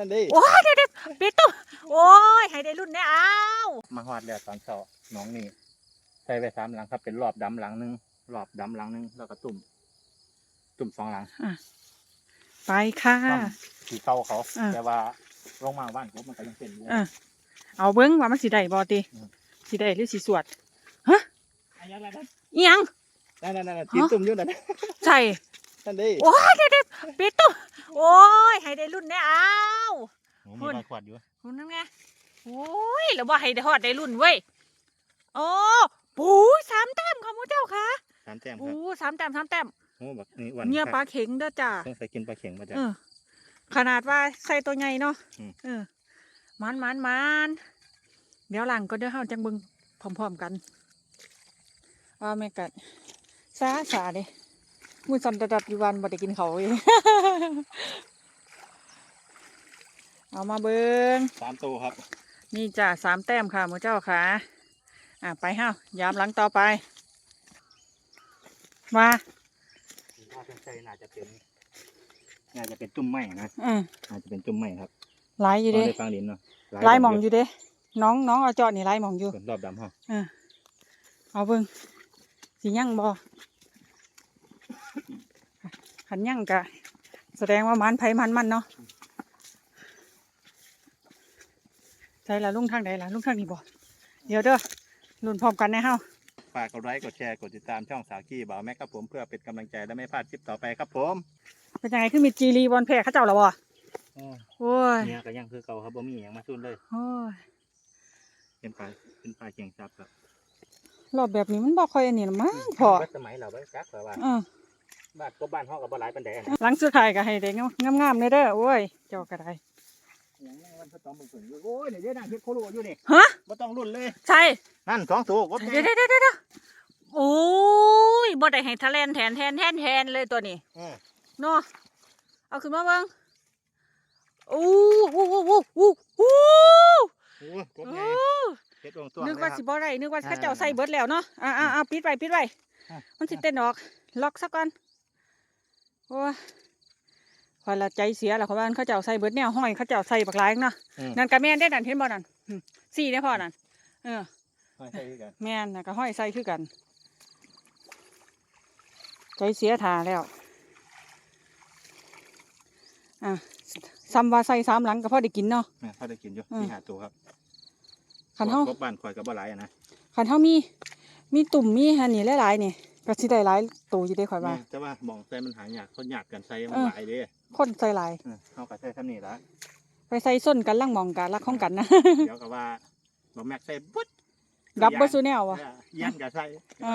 ท่านเด้โอ้ยเด็ดปิดตู้โอ้ยให้ได้รุ่นแน่อ้าวมาฮอดแล้วตอนเช้าน้องนี่ใส่ไปสามหลังครับ เป็นรอบดำหลังหนึงรอบดำหลังหนึงแล้วก็ตุ่ม ตุ่มสองหลังไปค่ะซ้ำสีเก่าเขา อ่า แต่ว่าลงมาบ้านผมมันก็ยังเป็นอยู่อะเอาเบิ้งว่ามันสิได้บ่ติอืม สิได้หรือสิสวดอันยังไงนั่นอีหยัง นั่นนั่นนั่นตีนตุ่มอยู่นั่นใช่ท่านเด้โอ้ยเด็ดปิดตู้โอ้ยให้ได้รุ่นแน่ อ้าวโอ้มีรอยขวดอยู่คุณนั่นไงโอ้ยแล้วว่าให้ได้ฮอดได้รุ่นเว้ยโอ้ปูสามแต้มค่ะมูเจ้าค่ะสามแต้มคปูรับสามแต้มสามแต้มโอ้แบบนี้วันเนี่ยปลาเข็งเด้อจ้าต้องใส่กินปลาเข็งมาจากเออขนาดว่าใส่ตัวใหญ่เนาะอืมเออมันมันมันเดี๋ยวหลังก็เดี๋ยวเฮาจังเบิ่งพร้อมๆกันว่าแม่กัดซาซาเด้มือสั่นระดับอยู่วันบ่ได้กินเขาวเอง เอามาเบิ่งสามตัวครับ นี่จ้ะสามแต้มค่ะหมูเจ้าค่ะ อะไปเฮายามหลังต่อไป มาถ้าเป็นใส่น่าจะเป็นน่าจะเป็นตุ่มไม้นะอืมน่าจะเป็นตุ่มไม้ครับหลายอยู่เด้เาได้ฟังดินเนาะหลายหมองอยู่เด้ น้องน้องเอาเจาะนี่หลายหมองอยู่ส่วนรอบดำห้องอะเอาเบิ่งสิยั่งบ่ขันยั่งกะ แสดงว่ามันไผมันมันเนาะ ใช่ละลุงทางใดล่ะลุงทางนี้บ่เดี๋ยวเด้อลุ้นพร้อมกันนะเฮาฝากกดไลค์กดแชร์กดติดตามช่องสาวกี้บ่าวแม็กครับผมเพื่อเป็นกำลังใจและไม่พลาดคลิปต่อไปครับผมเป็นยังไงขึ้นมีจีรีบอลแพ้เขาเจ้าแล้วบ่โอ้ยเนี่ยก็ยังคือเก่าครับบ่มีอย่างมาสู้เลยโอ้ยเป็นปลาเป็นปลาเก่งซับครับรอบแบบนี้มันบ่ค่อยอันนี้หรอกมั้งพอวัดสมัยเราไว้จักแบบว่าอ่าบ้านก็บ้านห้องกับบ่หลายปันแดงหลังสุดท้ายก็ให้ได้งามๆเลยเด้อโอ้ยเจ้าก็ได้อย่างนี้วัน พระตอมมึงฝนอยู่โอ้ยเดี๋ยวเดี๋ยวนั่งเฮ็ดโคโลอยู่นี่ฮะบ่ต้องรุ่นเลย ใช่นั่นสองตัวกดเดี๋ยวเดี๋ยวเดี๋ยวเดี๋ยวโอ้ยบ่ได้ให้ทะเลนแทนแทนแทนแทนเลยตัวนี้เออเนาะเอาขึ้นมาเบิ่งโอ้โหโอ้โหโอ้โหโอ้โอ้ยกดโหไงเฮ็ดวงตัวนึกว่าเลยสิครับบ่ได้นึกว่าอ่าเขาเจ้าใส่เบิดแล้วเนาะอ่าอ่าอ่าปิดไว้ปิดไว้อะมันสิเต้นออก ล็อกซะก่อนโอ้ย พอละใจเสียแล้วเขาว่าเขาเจ้าใส่เบิดแนวห้อยเขาเจ้าใส่บักหลายเนาะอืม นั่นก็แม่นได้นั่นเห็นบ่นั่นอืมสี่ได้อพ่อนั่นเออ ไม่ใช่คือกันแม่นน่ะก็ห้อยใส่คือกัน ใจเสียทาแล้ว อะซ้ำว่าใส่สามหลังก็พอได้กินเนาะ แม่พอได้กินอยู่อืมที่หาตัวครับขันเฮากบบ้านข่อยกับบ่หลายอะนะขันเฮามี มีตุ่มมีอันนี้หลายๆนี่ ก็สิได้หลายตัวอยู่ได้ข่อยว่าแม่แต่ว่าหมองใส่มันหายากคนยากกันใส่มันเออหลายเด้คนใส่หลายเออเฮาก็ใส่ซ้ำนี่ละไปใส่ส้นกันล่างหมองกันรักของกันนะ เดี๋ยวก็ว่าบ่แม็กใส่บุ๊ดดับเบิลซูแนลวะ เออเอี้ยันก็ใส่อ่า